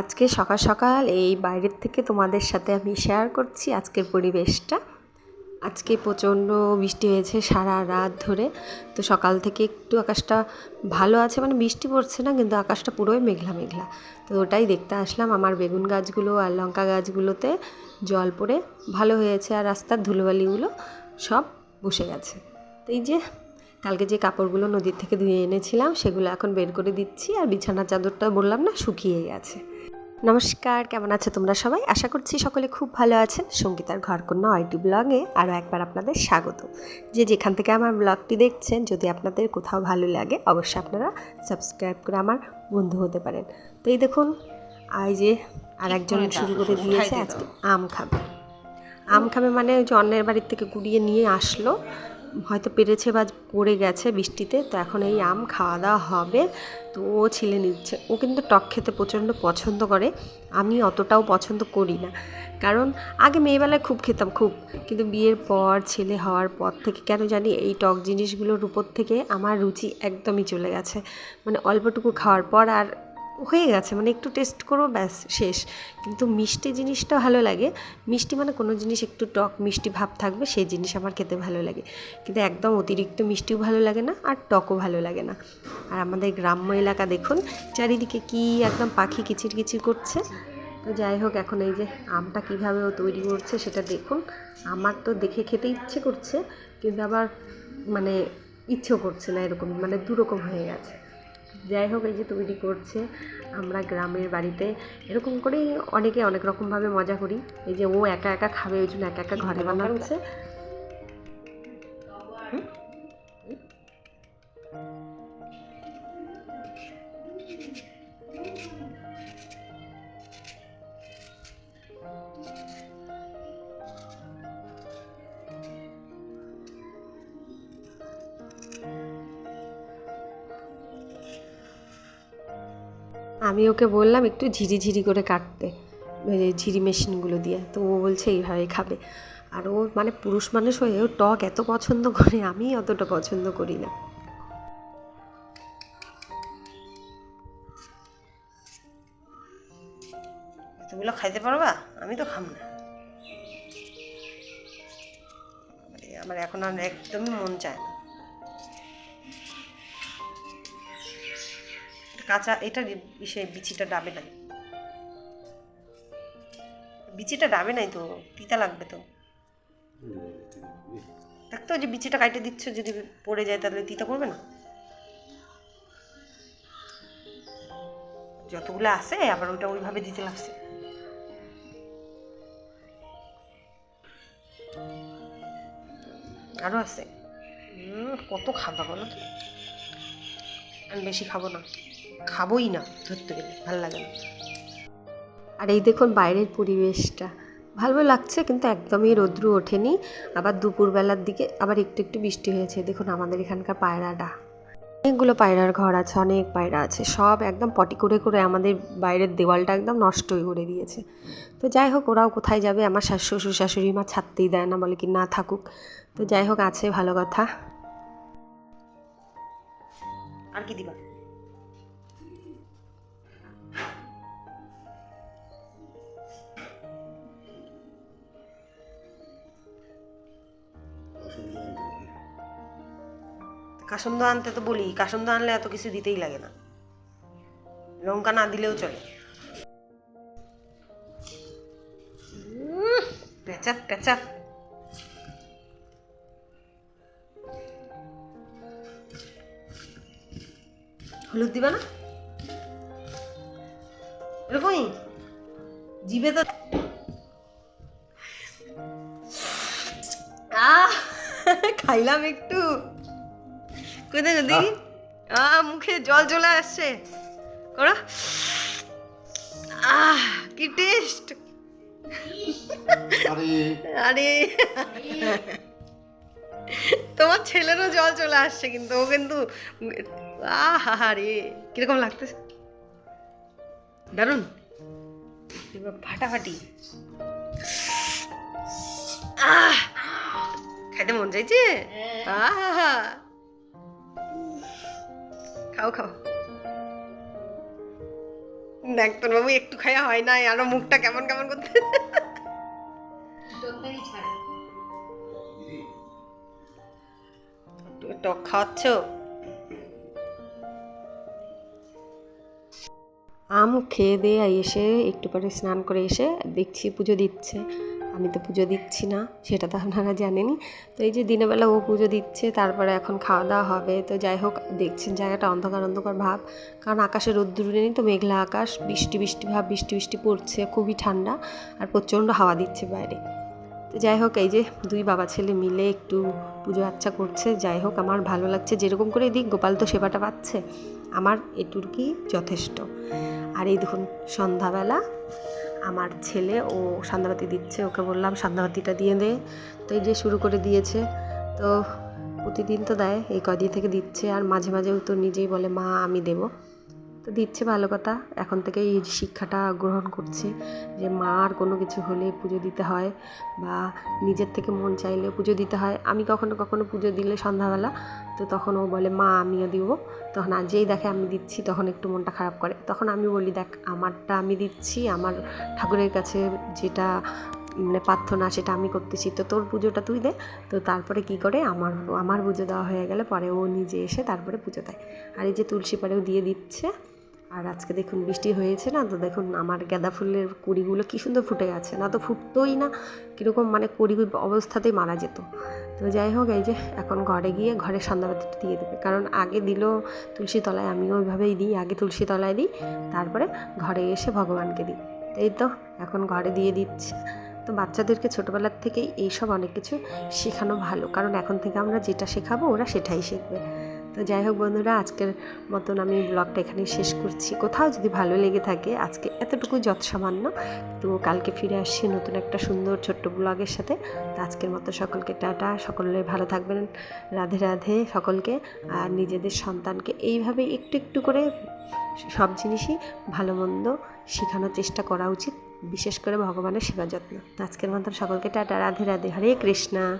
আজকে সকাল সকাল এই বাইরের থেকে তোমাদের সাথে আমি শেয়ার করছি আজকের পরিবেশটা। আজকে প্রচণ্ড বৃষ্টি হয়েছে সারা রাত ধরে। তো সকাল থেকে একটু আকাশটা ভালো আছে মানে বৃষ্টি পড়ছে না, কিন্তু আকাশটা পুরোই মেঘলা মেঘলা। তো ওটাই দেখতে আসলাম, আমার বেগুন গাছগুলো আর লঙ্কা গাছগুলোতে জল পড়ে ভালো হয়েছে আর রাস্তার ধুলোবালিগুলো সব বসে গেছে। তো এই যে কালকে যে কাপড়গুলো নদীর থেকে ধুয়ে এনেছিলাম, সেগুলো এখন বের করে দিচ্ছি, আর বিছানার চাদরটা বললাম না শুকিয়ে গেছে। নমস্কার কেমন আছো তোমরা সবাই? আশা করছি সকলে খুব ভালো আছেন। সঙ্গীতার ঘরকন্যা আইটি ব্লগে আরও একবার আপনাদের স্বাগত। যে যেখান থেকে আমার ব্লগটি দেখছেন যদি আপনাদের কোথাও ভালো লাগে অবশ্যই আপনারা সাবস্ক্রাইব করে আমার বন্ধু হতে পারেন। তো এই দেখুন আই যে আর একজন শুরু করে দিয়েছে আজকে আম খাবে। আম খাবে মানে ওই যে অন্যের বাড়ির থেকে কুড়িয়ে নিয়ে আসলো। হয়তো পেরেছে বা পড়ে গেছে বৃষ্টিতে, তো এখন এই আম খাওয়া দাওয়া হবে। তো ও ছিলে নিচ্ছে। ও কিন্তু টক খেতে প্রচণ্ড পছন্দ করে। আমি অতটাও পছন্দ করি না। কারণ আগে মেয়েবেলায় খুব খেতাম, খুব। কিন্তু বিয়ের পর, ছেলে হওয়ার পর থেকে কেন জানি এই টক জিনিসগুলোর উপর থেকে আমার রুচি একদমই চলে গেছে। মানে অল্পটুকু খাওয়ার পর আর হয়ে গেছে মানে একটু টেস্ট করব ব্যাস, শেষ। কিন্তু মিষ্টি জিনিসটা ভালো লাগে। মিষ্টি মানে কোনো জিনিস একটু টক মিষ্টি ভাব থাকবে, সেই জিনিস আমার খেতে ভালো লাগে। কিন্তু একদম অতিরিক্ত মিষ্টিও ভালো লাগে না, আর টকও ভালো লাগে না। আর আমাদের গ্রাম্য এলাকা দেখুন, চারিদিকে কি একদম পাখি কিচির কিচির করছে। তো যাই হোক, এখন এই যে আমটা কীভাবে ও তৈরি করছে সেটা দেখুন। আমার তো দেখে খেতে ইচ্ছে করছে, কিন্তু আবার মানে ইচ্ছেও করছে না এরকম মানে দুরকম হয়ে গেছে। যাই হোক এই যে তৈরি করছে আমরা গ্রামের বাড়িতে। এরকম করেই অনেকে অনেক রকমভাবে মজা করি। এই যে ও একা একা খাবে ওই জন্য একা একা ঘরে বানাচ্ছে। আমি ওকে বললাম একটু ঝিরি ঝিরি করে কাটতে ঝিরি মেশিনগুলো দিয়ে। তো ও বলছে এইভাবে খাবে। আর ও মানে পুরুষ মানুষ হয়ে ও টক এত পছন্দ করে আমি অতটা পছন্দ করি না। এতগুলো খাইতে পারবা? আমি তো খাম না। আমার এখন আর একদমই মন চায় না। কাঁচা, এটা সে বিচিটা ডাবে নাই। বিচিটা ডাবে নাই তো, তিতা লাগবে তো। দেখতো যে বিচিটা কাটে দিচ্ছ, যদি পড়ে যায় তাহলে তিতা করবে না? যতগুলো আছে, আবার ওইটা ওইভাবে দিতে লাগছে। আরও আছে। কত খাবা বলো আমি বেশি খাব না। খাবোই না ধরতে গেলে ভালো লাগে না। আর এই দেখুন বাইরের পরিবেশটা ভালো লাগছে কিন্তু একদমই রৌদ্র ওঠেনি। আবার দুপুরবেলার দিকে আবার একটু একটু বৃষ্টি হয়েছে দেখুন আমাদের এখানকার পায়রাটা। অনেকগুলো পায়রার ঘর আছে অনেক পায়রা আছে সব একদম পটি করে করে আমাদের বাইরের দেওয়ালটা একদম নষ্টই করে দিয়েছে। তো যাই হোক ওরাও কোথায় যাবে? আমার শাশু শ্বশুর শাশুড়ি মা ছাড়তেই দেয় না বলে কি না থাকুক। তো যাই হোক আছে ভালো কথা। আর কি দিবা? কাসন্দ আনতে তো বলি, কাসন্দ আনলে এত কিছু দিতেই লাগে না। লঙ্কা না দিলেও চলে। হলুদ দিবা না? এরকমই জিভে তো আহ! খাইলাম একটু। কোথায় দেখি আহ। মুখে জল চলে আসছে। করো। আহ কি টেস্ট। আরে। তোমার ছেলেরও জল চলে আসছে কিন্তু ও কিন্তু আহা রে কীরকম লাগতেছে? দারুণ ফাটাফাটি। আহ। খাইতে মন চাইছে? আহা খাও খাও। দেখ তোর বাবু একটু হয় না আরও মুখটা কেমন কেমন করতে। টক খাওয়াচ্ছ? আম খেয়ে দিয়ে এসে একটু পরে স্নান করে এসে দেখছি পুজো দিচ্ছে। আমি তো পুজো দিচ্ছি না, সেটা তো আপনারা জানেনই। তো এই যে দিনের বেলা ও পুজো দিচ্ছে, তারপরে এখন খাওয়া দাওয়া হবে। তো যাই হোক, দেখছেন জায়গাটা অন্ধকার অন্ধকার ভাব। কারণ আকাশে রোদ্দুর নেই তো, মেঘলা আকাশ, বৃষ্টি বৃষ্টি ভাব, বৃষ্টি বৃষ্টি পড়ছে, খুবই ঠান্ডা আর প্রচণ্ড হাওয়া দিচ্ছে বাইরে। তো যাই হোক, এই যে দুই বাবা ছেলে মিলে একটু পুজো আচ্ছা করছে। যাই হোক, আমার ভালো লাগছে যেরকম করে দিক, গোপাল তো সেবাটা পাচ্ছে। আমার এটুকুই যথেষ্ট। আর এই দেখুন, সন্ধ্যাবেলা আমার ছেলে, ও সান্দাবাতি দিচ্ছে, ওকে বললাম, সান্দাবাতিটা দিয়ে দে। তো এই যে শুরু করে দিয়েছে, তো প্রতিদিন তো দেয়, এই কদিন থেকে দিচ্ছে, আর মাঝে মাঝেও তো নিজেই বলে, মা, আমি দেবো। তো দিচ্ছে ভালো কথা। এখন থেকে এই শিক্ষাটা গ্রহণ করছে যে মার কোনো কিছু হলে পুজো দিতে হয় বা নিজের থেকে মন চাইলে পুজো দিতে হয়। আমি কখনো কখনো পুজো দিলে সন্ধ্যাবেলা তো তখন ও বলে, মা, আমিও দিব। তখন আর যেই দেখে আমি দিচ্ছি তখন একটু মনটা খারাপ করে। তখন আমি বলি, দেখ, আমারটা আমি দিচ্ছি, আমার ঠাকুরের কাছে যেটা মানে প্রার্থনা সেটা আমি করতেছি। তো তোর পুজোটা তুই দে। তো তারপরে কি করে? আমার আমার পুজো দেওয়া হয়ে গেলে পরে ও নিজে এসে তারপরে পুজো দেয়। আর এই যে তুলসী পাড়েও দিয়ে দিচ্ছে। আর আজকে দেখুন বৃষ্টি হয়েছে না, তো দেখুন আমার গাঁদা ফুলের কুড়িগুলো কী সুন্দর ফুটে গেছে। না তো ফুটতোই না, কীরকম মানে কুড়ি অবস্থাতেই মারা যেত। তো যাই হোক, এই যে এখন ঘরে গিয়ে ঘরে সন্ধ্যাবাতিটা দিয়ে দেবে। কারণ আগে দিল তুলসী তলায়, আমিও ওইভাবেই দিই, আগে তুলসী তলায় দিই, তারপরে ঘরে এসে ভগবানকে দিই। এই তো এখন ঘরে দিয়ে দিচ্ছে। তো বাচ্চাদেরকে ছোটোবেলার থেকেই এইসব অনেক কিছু শেখানো ভালো। কারণ এখন থেকে আমরা যেটা শেখাবো ওরা সেটাই শিখবে। তো যাই হোক বন্ধুরা, আজকের মতন আমি ব্লগটা এখানেই শেষ করছি। কোথাও যদি ভালো লেগে থাকে, আজকে এতটুকু যত সামান্য তো কালকে ফিরে আসছি নতুন একটা সুন্দর ছোট্ট ব্লগের সাথে। তো আজকের মতো সকলকে টাটা। সকলে ভালো থাকবেন। রাধে রাধে সকলকে। আর নিজেদের সন্তানকে এইভাবে একটু একটু করে সব জিনিসই ভালো মন্দ শেখানোর চেষ্টা করা উচিত। বিশেষ করে ভগবানের সেবা যত্ন। আজকের মতন সকলকে টাটা। রাধে রাধে। হরে কৃষ্ণা।